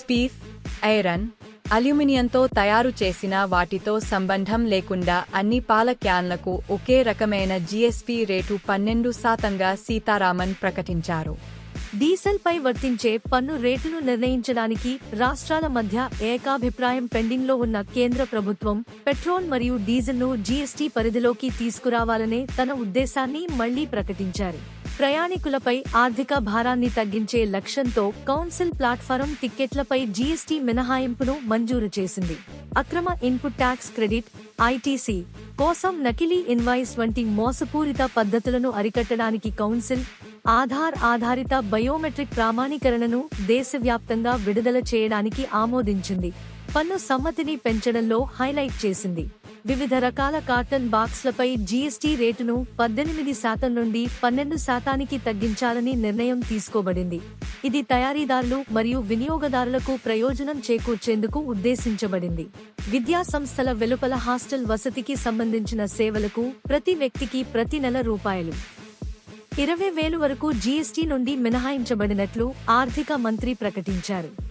స్పీఫ్ iron అల్యూమినియంతో తయారు చేసిన వాటితో సంబంధం లేకుండా అన్ని పాల క్యాన్లకు ఒకే రకమైన జీఎస్పీ రేటు పన్నెండు శాతంగా సీతారామన్ ప్రకటించారు. డీజిల్పై వర్తించే పన్ను రేటును నిర్ణయించడానికి రాష్ట్రాల మధ్య ఏకాభిప్రాయం పెండింగ్లో ఉన్న కేంద్ర ప్రభుత్వం పెట్రోల్ మరియు డీజిల్ను జీఎస్టీ పరిధిలోకి తీసుకురావాలనే తన ఉద్దేశాన్ని మళ్ళీ ప్రకటించారు. ప్రయాణికులపై ఆర్థిక భారాన్ని తగ్గించే లక్ష్యంతో కౌన్సిల్ ప్లాట్ఫారం టిక్కెట్లపై జీఎస్టీ మినహాయింపును మంజూరు చేసింది. అక్రమ ఇన్పుట్ ట్యాక్స్ క్రెడిట్ ఐటీసీ కోసం నకిలీ ఇన్వాయిస్ వంటి మోసపూరిత పద్ధతులను అరికట్టడానికి కౌన్సిల్ ఆధార్ ఆధారిత బయోమెట్రిక్ ప్రామాణీకరణను దేశవ్యాప్తంగా విడుదల చేయడానికి ఆమోదించింది. పన్ను సమ్మతిని పెంచడంలో హైలైట్ చేసింది. వివిధ రకాల కాటన్ బాక్స్లపై జీఎస్టీ రేటును పద్దెనిమిది శాతం నుండి పన్నెండు శాతానికి తగ్గించాలని నిర్ణయం తీసుకోబడింది. ఇది తయారీదారులు మరియు వినియోగదారులకు ప్రయోజనం చేకూర్చేందుకు ఉద్దేశించబడింది. విద్యా సంస్థల వెలుపల హాస్టల్ వసతికి సంబంధించిన సేవలకు ప్రతి వ్యక్తికి ప్రతి నెల రూపాయలు. ఇరవై వేలు వరకు జీఎస్టీ నుండి మినహాయించబడినట్లు ఆర్థిక మంత్రి ప్రకటించారు.